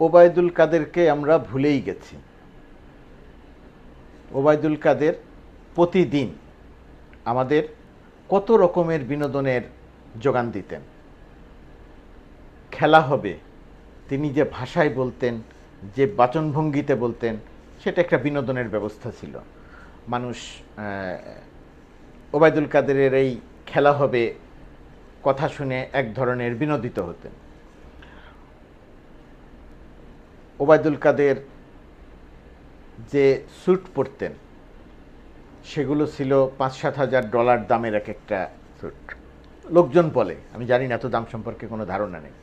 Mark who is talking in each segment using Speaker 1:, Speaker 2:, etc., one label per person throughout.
Speaker 1: ওবায়দুল কাদেরকে আমরা ভুলেই গেছি। ওবায়দুল কাদের প্রতিদিন আমাদের কত রকমের বিনোদনের যোগান দিতেন। খেলা হবে, তিনি যে ভাষায় বলতেন, যে বাচনভঙ্গিতে বলতেন, সেটা একটা বিনোদনের ব্যবস্থা ছিল। মানুষ ওবায়দুল কাদেরের এই খেলা হবে কথা শুনে এক ধরনের বিনোদিত হতেন। ওবায়দুল কাদের যে স্যুট পরতেন, সেগুলো ছিল পাঁচ সাত হাজার ডলার দামের এক একটা স্যুট। লোকজন বলে, আমি জানি না, এত দাম সম্পর্কে কোনো ধারণা নেই।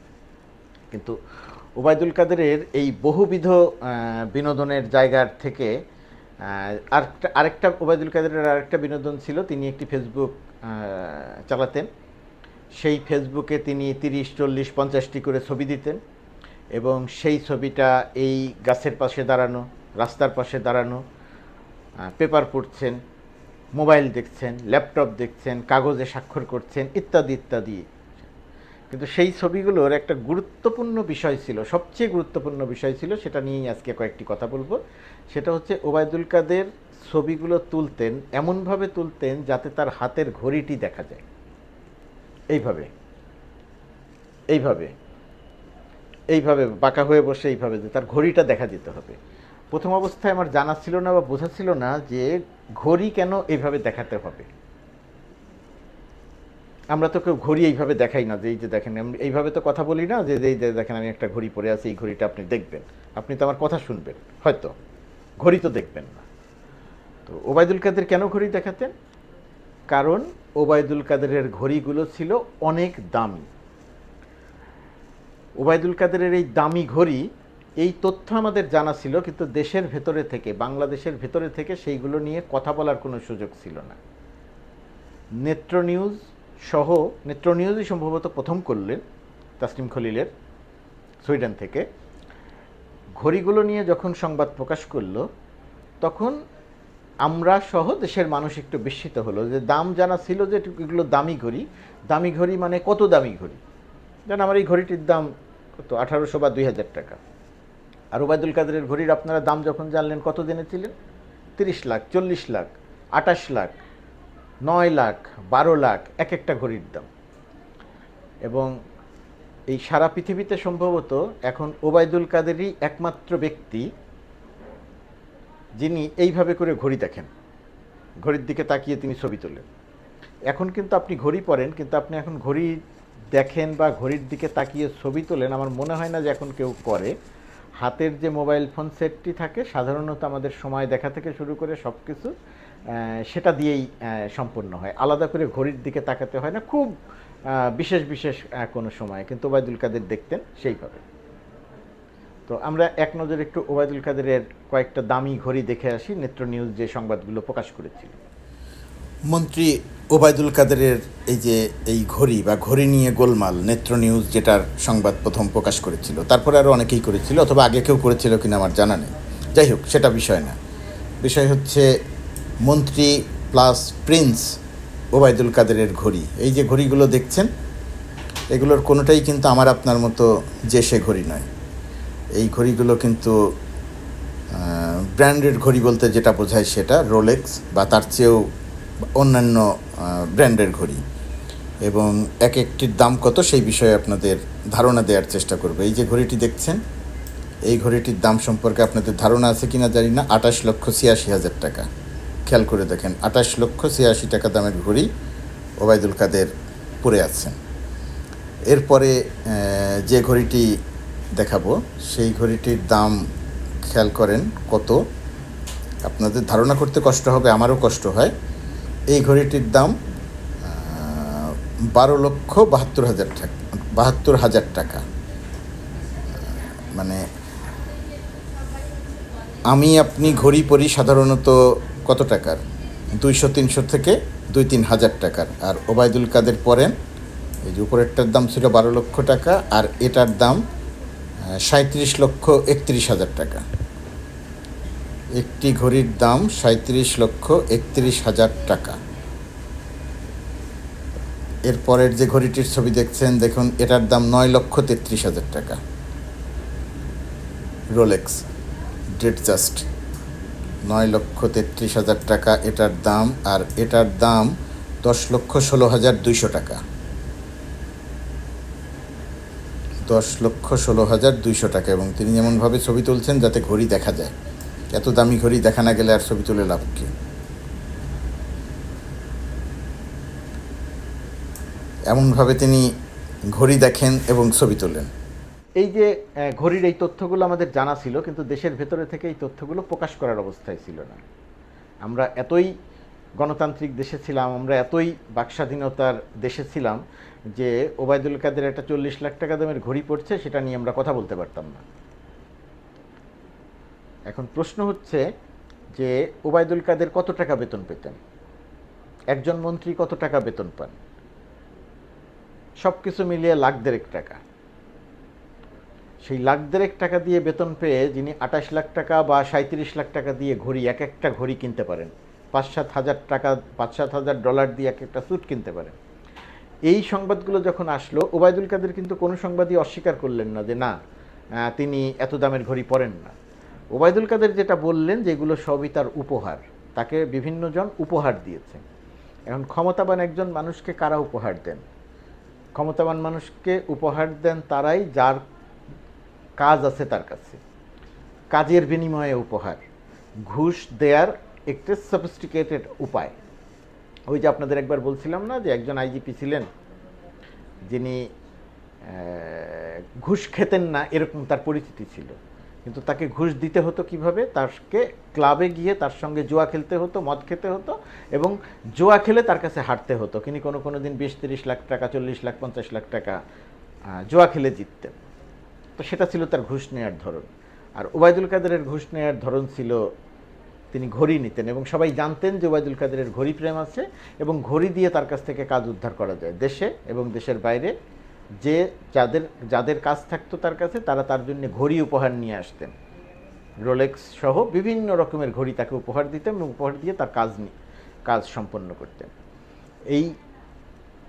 Speaker 1: কিন্তু ওবায়দুল কাদেরের এই বহুবিধ বিনোদনের জায়গার থেকে আরেকটা আরেকটা ওবায়দুল কাদেরের আরেকটা বিনোদন ছিল, তিনি একটি ফেসবুক চালাতেন। সেই ফেসবুকে তিনি তিরিশ, চল্লিশ, পঞ্চাশটি করে ছবি দিতেন। এবং সেই ছবিটা এই গাছের পাশে দাঁড়ানো, রাস্তার পাশে দাঁড়ানো পেপার পড়ছেন, মোবাইল দেখছেন, ল্যাপটপ দেখছেন, কাগজে স্বাক্ষর করছেন, ইত্যাদি ইত্যাদি। কিন্তু সেই ছবিগুলোর একটা গুরুত্বপূর্ণ বিষয় ছিল, সবচেয়ে গুরুত্বপূর্ণ বিষয় ছিল, সেটা নিয়েই আজকে কয়েকটি কথা বলব। সেটা হচ্ছে ওবায়দুল কাদের ছবিগুলো তুলতেন, এমনভাবে তুলতেন যাতে তার হাতের ঘড়িটি দেখা যায়। এইভাবে এইভাবে। এইভাবে বাঁকা হয়ে বসে এইভাবে যে তার ঘড়িটা দেখা যেতে হবে। প্রথম অবস্থায় আমার জানা ছিল না বা বোঝা ছিল না যে ঘড়ি কেন এইভাবে দেখাতে হবে। আমরা তো কেউ ঘড়ি এইভাবে দেখাই না যে এই যে দেখেন এইভাবে তো কথা বলি না যে এই যে দেখেন আমি একটা ঘড়ি পরে আছি, এই ঘড়িটা আপনি দেখবেন। আপনি তো আমার কথা শুনবেন, হয়তো। ঘড়ি তো দেখবেন না। তো ওবায়দুল কাদের কেন ঘড়ি দেখাতেন? কারণ ওবায়দুল কাদেরের ঘড়িগুলো ছিল অনেক দামি। ওবায়দুল কাদেরের এই দামি ঘড়ি, এই তথ্য আমাদের জানা ছিল, কিন্তু দেশের ভেতরে থেকে, বাংলাদেশের ভেতরে থেকে সেইগুলো নিয়ে কথা বলার কোনো সুযোগ ছিল না। নেত্র নিউজ সহ, নেত্র নিউজই সম্ভবত প্রথম করলেন তাসলিম খলিলের, সুইডেন থেকে। ঘড়িগুলো নিয়ে যখন সংবাদ প্রকাশ করল, তখন আমরা সহ দেশের মানুষ একটু বিস্মিত হলো যে দাম জানা ছিল যে এগুলো দামি ঘড়ি। দামি ঘড়ি মানে কত দামি ঘড়ি? যেন আমার এই ঘড়িটির দাম কত? আঠারোশো বা দুই হাজার টাকা। আর ওবায়দুল কাদেরের ঘড়ির আপনারা দাম যখন জানলেন কত জেনেছিলেন তিরিশ লাখ, চল্লিশ লাখ আটাশ লাখ, নয় লাখ, বারো লাখ, এক একটা ঘড়ির দাম। এবং এই সারা পৃথিবীতে সম্ভবত এখন ওবায়দুল কাদেরই একমাত্র ব্যক্তি যিনি এইভাবে করে ঘড়ি দেখেন। ঘড়ির দিকে তাকিয়ে তিনি ছবি তোলেন। এখন কিন্তু আপনি ঘড়ি পরেন, কিন্তু আপনি এখন ঘড়ি দেখেন বা ঘড়ির দিকে তাকিয়ে ছবি তোলেন, আমার মনে হয় না যে এখন কেউ করে। হাতের যে মোবাইল ফোন সেটটি থাকে, সাধারণত আমাদের সময় দেখা থেকে শুরু করে সব কিছু সেটা দিয়েই সম্পন্ন হয়। আলাদা করে ঘড়ির দিকে তাকাতে হয় না, খুব বিশেষ বিশেষ কোনো সময়। কিন্তু ওবায়দুল কাদের দেখতেন, সেইভাবে। তো আমরা এক নজরে একটু ওবায়দুল কাদেরের কয়েকটা দামি ঘড়ি দেখে আসি, নেত্র নিউজ যে সংবাদগুলো প্রকাশ করেছিল। মন্ত্রী ওবায়দুল কাদেরের এই যে, এই ঘড়ি বা ঘড়ি নিয়ে গোলমাল, নেত্র নিউজ যেটার সংবাদ প্রথম প্রকাশ করেছিল, তারপরে আরও অনেকেই করেছিল, অথবা আগে কেউ করেছিল কিনা আমার জানা নেই। যাই হোক, সেটা বিষয় না। বিষয় হচ্ছে মন্ত্রী প্লাস প্রিন্স ওবায়দুল কাদেরের ঘড়ি। এই যে ঘড়িগুলো দেখছেন, এগুলোর কোনোটাই কিন্তু আমার আপনার মতো যে সে ঘড়ি নয়। এই ঘড়িগুলো কিন্তু ব্র্যান্ডেড ঘড়ি বলতে যেটা বোঝায় সেটা, রোলেক্স, বা তার চেয়েও অন্যান্য ব্র্যান্ডের ঘড়ি। এবং এক একটির দাম কত সেই বিষয়ে আপনাদের ধারণা দেওয়ার চেষ্টা করব। এই যে ঘড়িটি দেখছেন, এই ঘড়িটির দাম সম্পর্কে আপনাদের ধারণা আছে কিনা জানি না। আঠাশ লক্ষ ছিয়াশি হাজার টাকা। খেয়াল করে দেখেন, আঠাশ লক্ষ ছিয়াশি টাকা দামের ঘড়ি ওবায়দুল কাদের পরে আছেন। এরপরে যে ঘড়িটি দেখাবো, সেই ঘড়িটির দাম খেয়াল করেন কত। আপনাদের ধারণা করতে কষ্ট হবে, আমারও কষ্ট হয়। এই ঘড়িটির দাম বারো লক্ষ বাহাত্তর হাজার টাকা, বাহাত্তর হাজার টাকা। মানে আমি আপনি ঘড়ি পরি সাধারণত কত টাকার? দুইশো, তিনশো থেকে দুই, তিন হাজার টাকার। আর ওবায়দুল কাদের পরেন, এই যে উপরেরটার দাম ছিল বারো লক্ষ টাকা, আর এটার দাম সাঁত্রিশ লক্ষ একত্রিশ হাজার টাকা। একটি ঘড়ির দাম সাঁত্রিশ লক্ষ একত্রিশ হাজার টাকা। এরপরের যে ঘড়িটির ছবি দেখছেন, দেখুন, এটার দাম নয় লক্ষ তেত্রিশ হাজার টাকা।
Speaker 2: রোলেক্স ডেট জাস্ট নয় লক্ষ তেত্রিশ হাজার টাকা এটার দাম, আর এটার দাম দশ লক্ষ ষোলো হাজার দুইশো টাকা। দশ লক্ষ ষোলো হাজার দুইশো টাকা, এবং তিনি এমনভাবে ছবি তুলছেন, যাতে ঘড়ি দেখা যায়। এত দামি ঘড়ি দেখা না গেলে আর ছবি তুলে লাভ কি? এমনভাবে তিনি ঘড়ি দেখেন এবং ছবি তোলেন।
Speaker 1: এই যে ঘড়ির এই তথ্যগুলো আমাদের জানা ছিল, কিন্তু দেশের ভেতরে থেকে এই তথ্যগুলো প্রকাশ করার অবস্থায় ছিল না। আমরা এতই গণতান্ত্রিক দেশে ছিলাম, আমরা এতই বাকস্বাধীনতার দেশে ছিলাম যে ওবায়দুল কাদের একটা চল্লিশ লাখ টাকা দামের ঘড়ি পড়ছে, সেটা নিয়ে আমরা কথা বলতে পারতাম না। এখন প্রশ্ন হচ্ছে যে ওবায়দুল কাদের কত টাকা বেতন পেতেন? একজন মন্ত্রী কত টাকা বেতন পান? সব কিছু মিলিয়ে লাখ দেড়েক টাকা। সেই লাখ দেড়েক টাকা দিয়ে বেতন পেয়ে যিনি আঠাশ লাখ টাকা বা সাঁত্রিশ লাখ টাকা দিয়ে ঘড়ি, এক একটা ঘড়ি কিনতে পারেন। পাঁচ সাত হাজার টাকা, পাঁচ সাত হাজার ডলার দিয়ে এক একটা স্যুট কিনতে পারেন। এই সংবাদগুলো যখন আসলো ওবায়দুল কাদের কিন্তু কোনো সংবাদই অস্বীকার করলেন না যে, না তিনি এত দামের ঘড়ি পরেন না। ওবায়দুল কাদের যেটা বললেন যেগুলো সবই তার উপহার, তাকে বিভিন্ন জন উপহার দিয়েছে। এখন ক্ষমতাবান একজন মানুষকে কারা উপহার দেন? ক্ষমতাবান মানুষকে উপহার দেন তারাই যার কাজ আছে তার কাছে। কাজের বিনিময়ে উপহার, ঘুষ দেয়ার একটি সফিস্টিকেটেড উপায়। ওই যে আপনাদের একবার বলছিলাম না যে একজন আইজিপি ছিলেন, যিনি ঘুষ খেতেন না, এরকম তার পরিচিতি ছিল। কিন্তু তাকে ঘুষ দিতে হতো কীভাবে? তাকে ক্লাবে গিয়ে তার সঙ্গে জুয়া খেলতে হতো, মদ খেতে হতো এবং জুয়া খেলে তার কাছে হারতে হতো। তিনি কোনো কোনো দিন বিশ, তিরিশ লাখ টাকা, চল্লিশ লাখ, পঞ্চাশ লাখ টাকা জুয়া খেলে জিততেন। তো সেটা ছিল তার ঘুষ নেওয়ার ধরন। আর ওবায়দুল কাদেরের ঘুষ নেওয়ার ধরন ছিল তিনি ঘড়ি নিতেন এবং সবাই জানতেন যে ওবায়দুল কাদেরের ঘড়ি প্রেম আছে এবং ঘড়ি দিয়ে তার কাছ থেকে কাজ উদ্ধার করা যায়। দেশে এবং দেশের বাইরে যে যাদের যাদের কাজ থাকতো তার কাছে, তারা তার জন্য ঘড়ি উপহার নিয়ে আসতেন। রোলেক্স সহ বিভিন্ন রকমের ঘড়ি তাকে উপহার দিতেন এবং উপহার দিয়ে তার কাজ কাজ সম্পন্ন করতেন। এই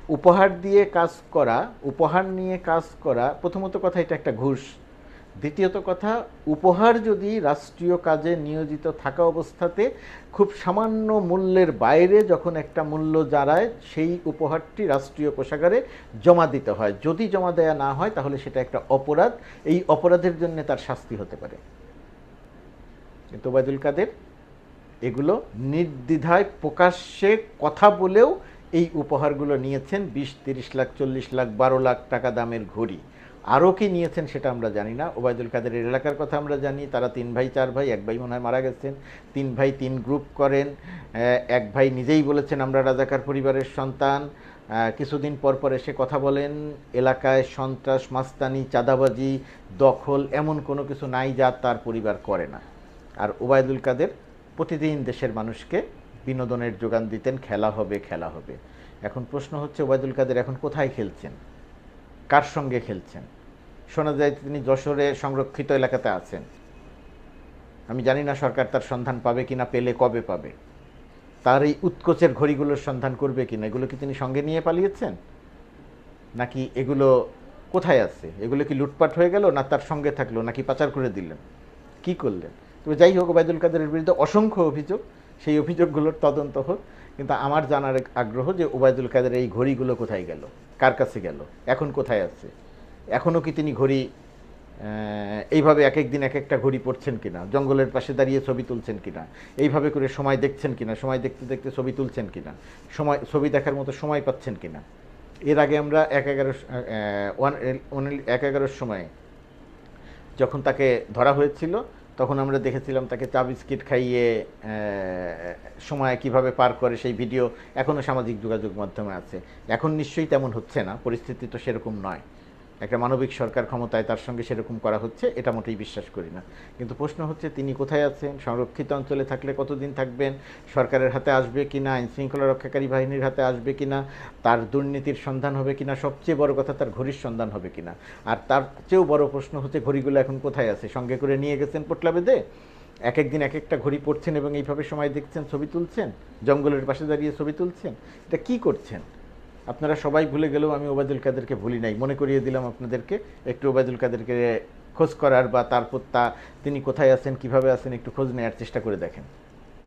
Speaker 1: উপহার দিয়ে কাজ করা, উপহার নিয়ে কাজ করা, প্রথমত কথা এটা একটা ঘুষ দ্বিতীয়ত কথা, উপহার যদি রাষ্ট্রীয় কাজে নিয়োজিত থাকা অবস্থাতে খুব সামান্য মূল্যের বাইরে যখন একটা মূল্য দাঁড়ায় সেই উপহারটি রাষ্ট্রীয় কোষাগারে জমা দিতে হয়। যদি জমা দেয়া না হয়, তাহলে সেটা একটা অপরাধ। এই অপরাধের জন্য তার শাস্তি হতে পারে। কিন্তু ওবায়দুল কাদের, এগুলো নির্দ্বিধায় প্রকাশ্যে কথা বলেও এই উপহারগুলো নিয়েছেন বিশ, তিরিশ লাখ, চল্লিশ লাখ, বারো লাখ টাকা দামের ঘড়ি। আরও কি নিয়েছেন সেটা আমরা জানি না। ওবায়দুল কাদেরের এলাকার কথা আমরা জানি। তারা তিন ভাই, চার ভাই, এক ভাই মনে হয় মারা গেছেন। তিন ভাই, তিন গ্রুপ করেন। এক ভাই নিজেই বলেছেন, আমরা রাজাকার পরিবারের সন্তান। কিছুদিন পর পর এসে কথা বলেন, এলাকায় সন্ত্রাস, মাস্তানি, চাঁদাবাজি, দখল এমন কোনো কিছু নাই যা তার পরিবার করে না। আর ওবায়দুল কাদের প্রতিদিন দেশের মানুষকে বিনোদনের যোগান দিতেন, খেলা হবে খেলা হবে। এখন প্রশ্ন হচ্ছে, ওবায়দুল কাদের এখন কোথায় খেলছেন? কার সঙ্গে খেলছেন? শোনা যায় তিনি যশোরে সংরক্ষিত এলাকাতে আছেন। আমি জানি না সরকার তার সন্ধান পাবে কিনা, পেলে কবে পাবে। তার এই উৎকোচের ঘড়িগুলোর সন্ধান করবে কিনা, এগুলো কি তিনি সঙ্গে নিয়ে পালিয়েছেন? নাকি এগুলো কোথায় আছে? এগুলো কি লুটপাট হয়ে গেল না তার সঙ্গে থাকল, নাকি পাচার করে দিলেন? কি করলেন? তবে যাই হোক, ওবায়দুল কাদেরের বিরুদ্ধে অসংখ্য অভিযোগ, সেই অভিযোগগুলোর তদন্ত হোক, কিন্তু আমার জানার আগ্রহ যে ওবায়দুল কাদের এই ঘড়িগুলো কোথায় গেল? কার কাছে গেল? এখন কোথায় আছে? এখনও কি তিনি ঘড়ি এইভাবে এক এক দিন এক একটা ঘড়ি পড়ছেন কিনা? জঙ্গলের পাশে দাঁড়িয়ে ছবি তুলছেন কিনা? এইভাবে করে সময় দেখছেন কিনা? সময় দেখতে দেখতে ছবি তুলছেন কিনা? সময়, ছবি দেখার মতো সময় পাচ্ছেন কিনা? এর আগে আমরা এক এগারো ওয়ান এক এগারোর সময় যখন তাকে ধরা হয়েছিল, তখন আমরা দেখেছিলাম তাকে চা বিস্কিট খাইয়ে সময় কীভাবে পার করে সেই ভিডিও এখনও সামাজিক যোগাযোগ মাধ্যমে আছে। এখন নিশ্চয়ই তেমন হচ্ছে না, পরিস্থিতি তো সেরকম নয়। একটা মানবিক সরকার ক্ষমতায় তার সঙ্গে সেরকম করা হচ্ছে, এটা মোটেই বিশ্বাস করি না। কিন্তু প্রশ্ন হচ্ছে, তিনি কোথায় আছেন? সংরক্ষিত অঞ্চলে থাকলে কতদিন থাকবেন? সরকারের হাতে আসবে কি না আইনশৃঙ্খলা রক্ষাকারী বাহিনীর হাতে আসবে কি না তার দুর্নীতির সন্ধান হবে কি না সবচেয়ে বড় কথা, তার ঘড়ির সন্ধান হবে কি না আর তার চেয়েও বড় প্রশ্ন হচ্ছে, ঘড়িগুলো এখন কোথায় আছে? সঙ্গে করে নিয়ে গেছেন পোটলা বেঁধে? এক এক দিন এক একটা ঘড়ি পড়ছেন এবং এইভাবে সময় দেখছেন, ছবি তুলছেন? জঙ্গলের পাশে দাঁড়িয়ে ছবি তুলছেন? এটা কি করছেন? আপনারা সবাই ভুলে গেলেও আমি ওবায়দুল কাদেরকে ভুলি নাই। মনে করিয়ে দিলাম আপনাদেরকে, একটু ওবায়দুল কাদেরকে খোঁজ করার বা তারপর তা তিনি কোথায় আছেন, কীভাবে আছেন, একটু খোঁজ নেওয়ার চেষ্টা করে দেখেন।